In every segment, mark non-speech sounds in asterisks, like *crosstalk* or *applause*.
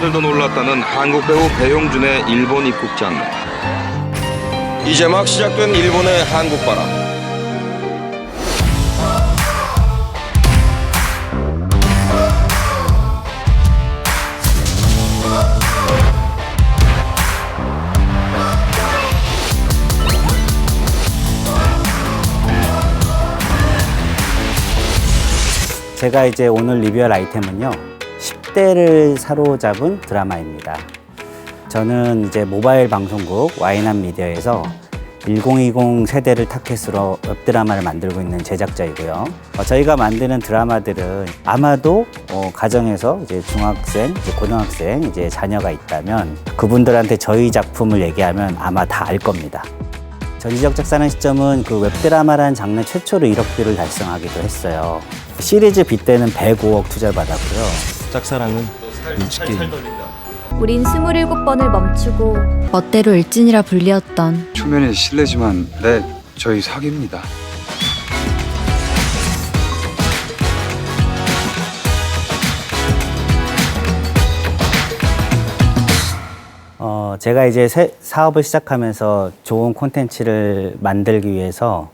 스타들도 놀랐다는 한국 배우 배용준의 일본 입국 장면. 이제 막 시작된 일본의 한국 바람. 제가 이제 오늘 리뷰할 아이템은요. 10대를 사로잡은 드라마입니다. 저는 이제 모바일 방송국 와이남 미디어에서 1020 세대를 타켓으로 웹드라마를 만들고 있는 제작자이고요. 어, 저희가 만드는 드라마들은 아마도 어, 가정에서 이제 중학생, 이제 고등학생, 이제 자녀가 있다면 그분들한테 저희 작품을 얘기하면 아마 다 알 겁니다. 전지적 작사는 시점은 그 웹드라마라는 장르 최초로 1억 뷰를 달성하기도 했어요. 시리즈 B 때는 105억 투자를 받았고요. 짝사랑은 일찍 우린 27번을 멈추고 멋대로 일진이라 불리었던 초면에 실례지만 네 저희 사귀입니다. 어, 제가 이제 새- 사업을 시작하면서 좋은 콘텐츠를 만들기 위해서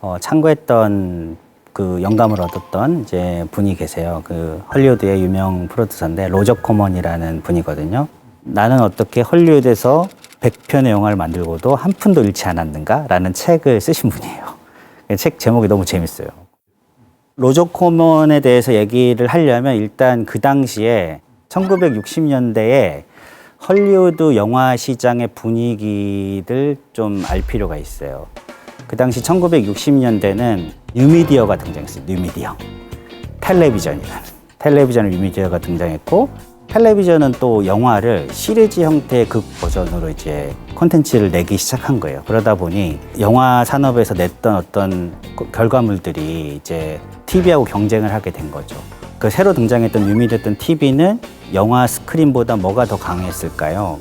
어, 참고했던 그 영감을 얻었던 이제 분이 계세요. 그 헐리우드의 유명 프로듀서인데 로저 코먼이라는 분이거든요. 나는 어떻게 헐리우드에서 100편의 영화를 만들고도 한 푼도 잃지 않았는가라는 책을 쓰신 분이에요. 그책 제목이 너무 재밌어요. 로저 코먼에 대해서 얘기를 하려면 일단 그 당시에 1960년대에 헐리우드 영화 시장의 분위기를 좀 알 필요가 있어요. 그 당시 1960년대는 뉴미디어가 등장했어요. 뉴미디어. 텔레비전이라는. 텔레비전 뉴미디어가 등장했고 텔레비전은 또 영화를 시리즈 형태의 극 버전으로 이제 콘텐츠를 내기 시작한 거예요. 그러다 보니 영화 산업에서 냈던 어떤 그 결과물들이 이제 TV하고 경쟁을 하게 된 거죠. 그 새로 등장했던 뉴미디어였던 TV는 영화 스크린보다 뭐가 더 강했을까요?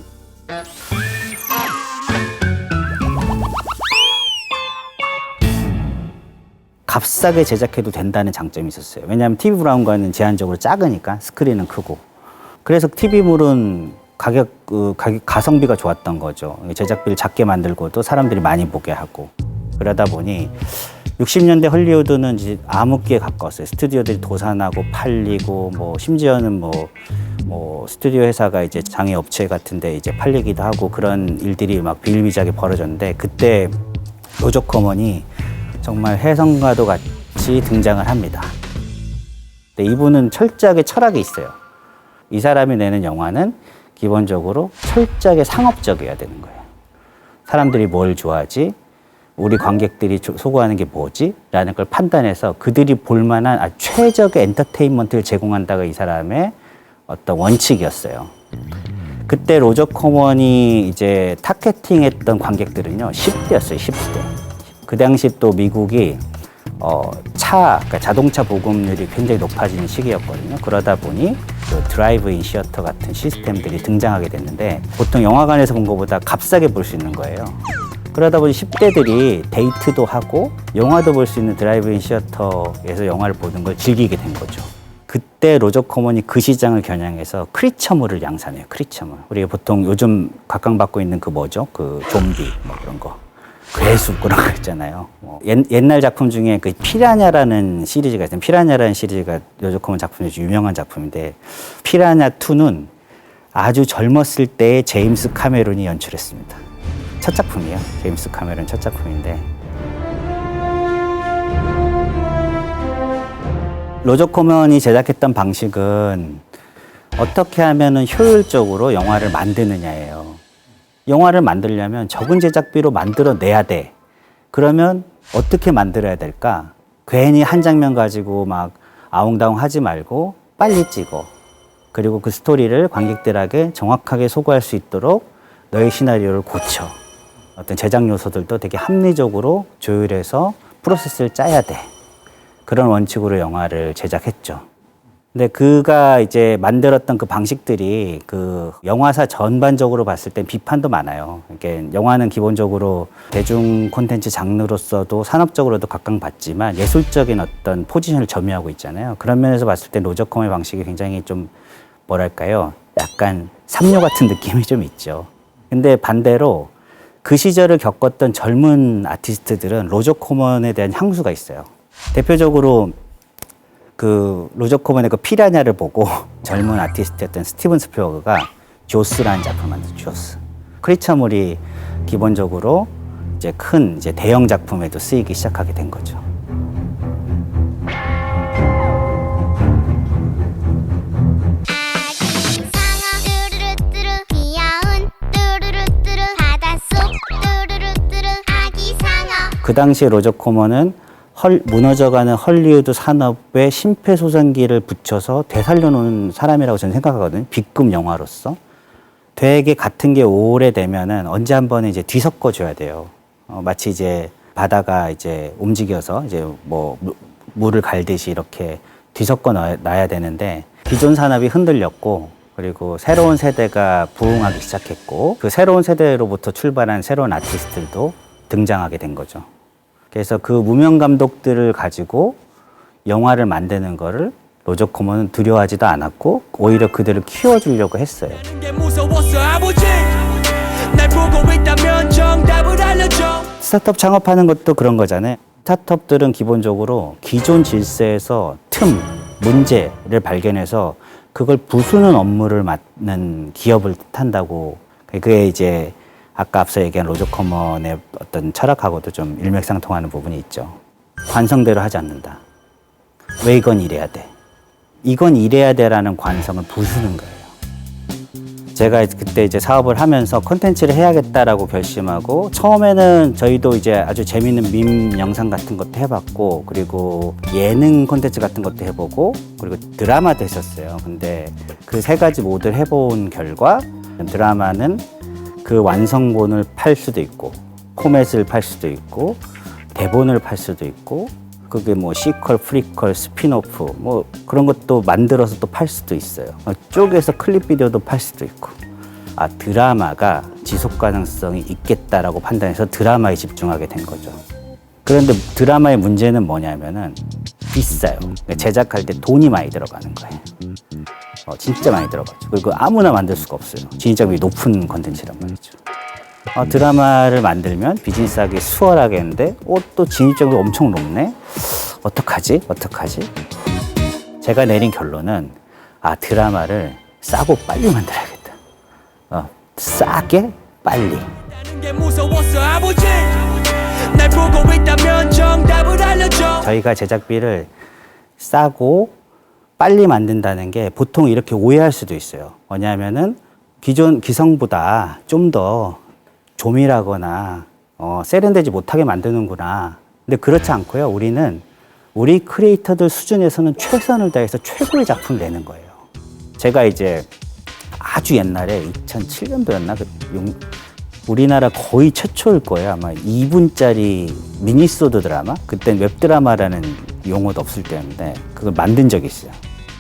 값싸게 제작해도 된다는 장점이 있었어요. 왜냐하면 TV 브라운관은 제한적으로 작으니까 스크린은 크고. 그래서 TV물은 가격, 그 가격 가성비가 좋았던 거죠. 제작비를 작게 만들고도 사람들이 많이 보게 하고. 그러다 보니 60년대 헐리우드는 이제 암흑기에 가까웠어요. 스튜디오들이 도산하고 팔리고 뭐 심지어는 뭐, 뭐 스튜디오 회사가 이제 장애 업체 같은데 이제 팔리기도 하고 그런 일들이 막 비일비재하게 벌어졌는데 그때 로저 커먼이 정말 혜성과도 같이 등장을 합니다. 이분은 철저하게 철학이 있어요. 이 사람이 내는 영화는 기본적으로 철저하게 상업적이어야 되는 거예요. 사람들이 뭘 좋아하지? 우리 관객들이 조- 소구하는 게 뭐지? 라는 걸 판단해서 그들이 볼 만한 아, 최적의 엔터테인먼트를 제공한다가 이 사람의 어떤 원칙이었어요. 그때 로저 코먼이 이제 타겟팅했던 관객들은요, 10대였어요, 10대. 그 당시 또 미국이 어, 차, 그러니까 자동차 보급률이 굉장히 높아지는 시기였거든요. 그러다 보니 그 드라이브인 시어터 같은 시스템들이 등장하게 됐는데 보통 영화관에서 본 것보다 값싸게 볼 수 있는 거예요. 그러다 보니 10대들이 데이트도 하고 영화도 볼 수 있는 드라이브인 시어터에서 영화를 보는 걸 즐기게 된 거죠. 그때 로저 코먼이 그 시장을 겨냥해서 크리처물을 양산해요. 크리처물. 우리가 보통 요즘 각광받고 있는 그 뭐죠? 그 좀비 뭐 그런 거. 괴수 그런 거 있잖아요. 뭐 옛, 옛날 작품 중에 그 피라냐라는 시리즈가 있어요. 피라냐라는 시리즈가 코먼 작품 중에 유명한 작품인데 피라냐 2는 아주 젊었을 때의 제임스 카메론이 연출했습니다. 첫 작품이에요. 제임스 카메론 첫 작품인데 로저 코먼이 제작했던 방식은 어떻게 하면 효율적으로 영화를 만드느냐예요. 영화를 만들려면 적은 제작비로 만들어내야 돼. 그러면 어떻게 만들어야 될까? 괜히 한 장면 가지고 막 아웅다웅 하지 말고 빨리 찍어. 그리고 그 스토리를 관객들에게 정확하게 소구할 수 있도록 너의 시나리오를 고쳐. 어떤 제작 요소들도 되게 합리적으로 조율해서 프로세스를 짜야 돼. 그런 원칙으로 영화를 제작했죠. 근데 그가 이제 만들었던 그 방식들이 그 영화사 전반적으로 봤을 땐 비판도 많아요. 이게 영화는 기본적으로 대중 콘텐츠 장르로서도 산업적으로도 각광받지만 예술적인 어떤 포지션을 점유하고 있잖아요. 그런 면에서 봤을 때 로저 컴의 방식이 굉장히 좀 뭐랄까요? 약간 삼류 같은 느낌이 좀 있죠. 근데 반대로 그 시절을 겪었던 젊은 아티스트들은 로저 코먼에 대한 향수가 있어요. 대표적으로 그 로저 코먼의 그 피라냐를 보고 *laughs* 젊은 아티스트였던 스티븐 스필버그가 조스라는 작품을 만들었죠. 조스. 크리처물이 기본적으로 이제 큰 이제 대형 작품에도 쓰이기 시작하게 된 거죠. 그 당시에 로저 코먼은 헐, 무너져가는 헐리우드 산업에 심폐소생기를 붙여서 되살려놓은 사람이라고 저는 생각하거든요. B급 영화로서. 되게 같은 게 오래되면은 언제 한 번은 이제 뒤섞어줘야 돼요. 어, 마치 이제 바다가 이제 움직여서 이제 뭐 무- 물을 갈듯이 이렇게 뒤섞어 놔- 놔야 되는데 기존 산업이 흔들렸고 그리고 새로운 세대가 부흥하기 시작했고 그 새로운 세대로부터 출발한 새로운 아티스트들도 등장하게 된 거죠. 그래서 그 무명 감독들을 가지고 영화를 만드는 거를 로저 코먼은 두려워하지도 않았고 오히려 그들을 키워주려고 했어요. 스타트업 창업하는 것도 그런 거잖아요. 스타트업들은 기본적으로 기존 질서에서 틈, 문제를 발견해서 그걸 부수는 업무를 맡는 기업을 뜻한다고. 그게 이제 아까 앞서 얘기한 로저 커먼의 어떤 철학하고도 좀 일맥상통하는 부분이 있죠. 관성대로 하지 않는다. 왜 이건 이래야 돼? 이건 이래야 돼라는 관성을 부수는 거예요. 제가 그때 이제 사업을 하면서 컨텐츠를 해야겠다라고 결심하고 처음에는 저희도 이제 아주 재밌는 밈 영상 같은 것도 해봤고 그리고 예능 콘텐츠 같은 것도 해보고 그리고 드라마도 했었어요. 근데 그 세 가지 모두 해본 결과 드라마는 그 완성본을 팔 수도 있고 포맷을 팔 수도 있고 대본을 팔 수도 있고 그게 뭐 시퀄, 프리퀄, 스피노프 뭐 그런 것도 만들어서 또 팔 수도 있어요. 어, 쪼개서 클립 비디오도 팔 수도 있고. 아 드라마가 지속 가능성이 있겠다라고 판단해서 드라마에 집중하게 된 거죠. 그런데 드라마의 문제는 뭐냐면은 비싸요. 제작할 때 돈이 많이 들어가는 거예요. 어, 진짜 많이 들어가죠. 그리고 아무나 만들 수가 없어요. 진입장벽이 높은 컨텐츠란 말이죠. 어, 드라마를 만들면 비즈니스 하기 수월하겠는데 어, 또 진입장벽이 엄청 높네? 어떡하지? 어떡하지? 제가 내린 결론은 아 드라마를 싸고 빨리 만들어야겠다. 어, 싸게 빨리. 저희가 제작비를 싸고 빨리 만든다는 게 보통 이렇게 오해할 수도 있어요. 뭐냐면은 기존 기성보다 좀 더 조밀하거나 어, 세련되지 못하게 만드는구나. 근데 그렇지 않고요. 우리는 우리 크리에이터들 수준에서는 최선을 다해서 최고의 작품을 내는 거예요. 제가 이제 아주 옛날에 2007년도였나 그 용- 우리나라 거의 최초일 거예요. 아마 2분짜리 미니소드 드라마. 그땐 웹드라마라는 용어도 없을 때였는데 그걸 만든 적이 있어요.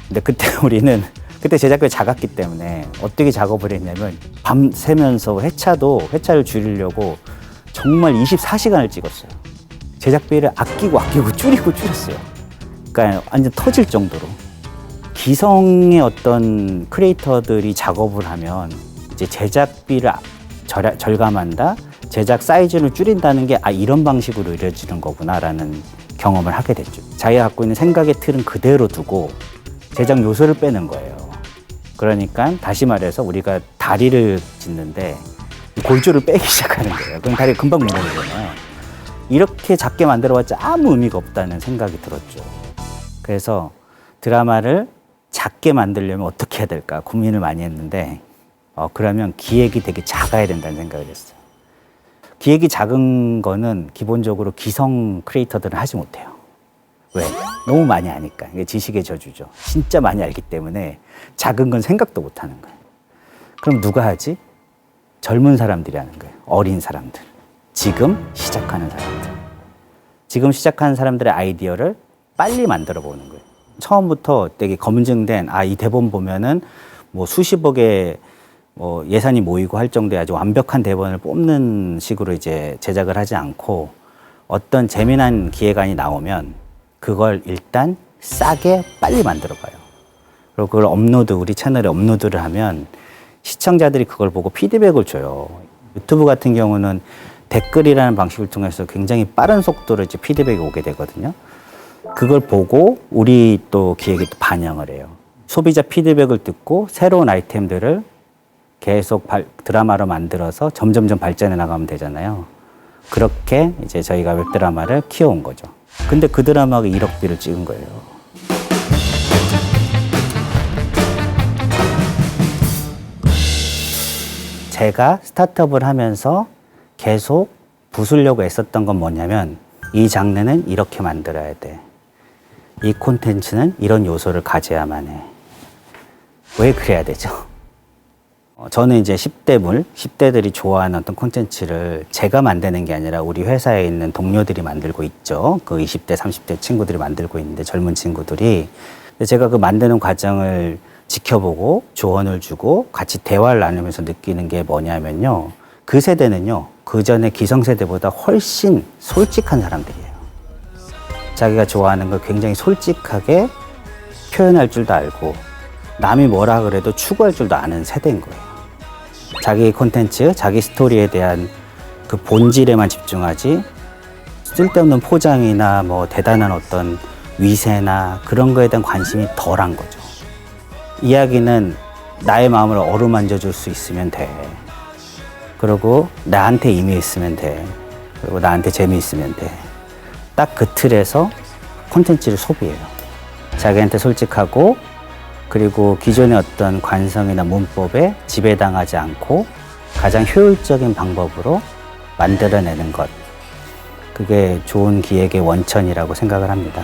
근데 그때 *laughs* 우리는 그때 제작비가 작았기 때문에 어떻게 작업을 했냐면 밤 새면서 회차도 회차를 줄이려고 정말 24시간을 찍었어요. 제작비를 아끼고 아끼고 줄이고 줄였어요. 그러니까 완전 터질 정도로. 기성의 어떤 크리에이터들이 작업을 하면 이제 제작비를 절, 절감한다, 제작 사이즈를 줄인다는 게 아 이런 방식으로 이루어지는 거구나라는 경험을 하게 됐죠. 자기가 갖고 있는 생각의 틀은 그대로 두고 제작 요소를 빼는 거예요. 그러니까 다시 말해서 우리가 다리를 짓는데 골조를 빼기 *laughs* 시작하는 거예요. 그럼 다리가 금방 무너지잖아요. 이렇게 작게 만들어봤자 아무 의미가 없다는 생각이 들었죠. 그래서 드라마를 작게 만들려면 어떻게 해야 될까 고민을 많이 했는데 어, 그러면 기획이 되게 작아야 된다는 생각을 했어요. 기획이 작은 거는 기본적으로 기성 크리에이터들은 하지 못해요. 왜? 너무 많이 아니까. 이게 지식의 저주죠. 진짜 많이 알기 때문에 작은 건 생각도 못 하는 거예요. 그럼 누가 하지? 젊은 사람들이 하는 거예요. 어린 사람들. 지금 시작하는 사람들. 지금 시작하는 사람들의 아이디어를 빨리 만들어 보는 거예요. 처음부터 되게 검증된 아 이 대본 보면은 뭐 수십억의 뭐 예산이 모이고 할 정도의 아주 완벽한 대본을 뽑는 식으로 이제 제작을 하지 않고 어떤 재미난 기획안이 나오면 그걸 일단 싸게 빨리 만들어 봐요. 그리고 그걸 업로드 우리 채널에 업로드를 하면 시청자들이 그걸 보고 피드백을 줘요. 유튜브 같은 경우는 댓글이라는 방식을 통해서 굉장히 빠른 속도로 이제 피드백이 오게 되거든요. 그걸 보고 우리 또 기획이 또 반영을 해요. 소비자 피드백을 듣고 새로운 아이템들을 계속 발- 드라마로 만들어서 점점점 발전해 나가면 되잖아요. 그렇게 이제 저희가 웹드라마를 키워온 거죠. 근데 그 드라마가 1억비를 찍은 거예요. 제가 스타트업을 하면서 계속 부수려고 애썼던 건 뭐냐면 이 장르는 이렇게 만들어야 돼. 이 콘텐츠는 이런 요소를 가져야만 해. 왜 그래야 되죠? 어, 저는 이제 10대물, 10대들이 좋아하는 어떤 콘텐츠를 제가 만드는 게 아니라 우리 회사에 있는 동료들이 만들고 있죠. 그 20대, 30대 친구들이 만들고 있는데 젊은 친구들이. 제가 그 만드는 과정을 지켜보고 조언을 주고 같이 대화를 나누면서 느끼는 게 뭐냐면요. 그 세대는요. 그 전에 기성세대보다 훨씬 솔직한 사람들이에요. 자기가 좋아하는 걸 굉장히 솔직하게 표현할 줄도 알고 남이 뭐라 그래도 추구할 줄도 아는 세대인 거예요. 자기 콘텐츠, 자기 스토리에 대한 그 본질에만 집중하지 쓸데없는 포장이나 뭐 대단한 어떤 위세나 그런 거에 대한 관심이 덜한 거죠. 이야기는 나의 마음을 어루만져 줄 수 있으면 돼. 그리고 나한테 의미 있으면 돼. 그리고 나한테 재미있으면 돼. 딱 그 틀에서 콘텐츠를 소비해요. 자기한테 솔직하고 그리고 기존의 어떤 관성이나 문법에 지배당하지 않고 가장 효율적인 방법으로 만들어내는 것. 그게 좋은 기획의 원천이라고 생각을 합니다.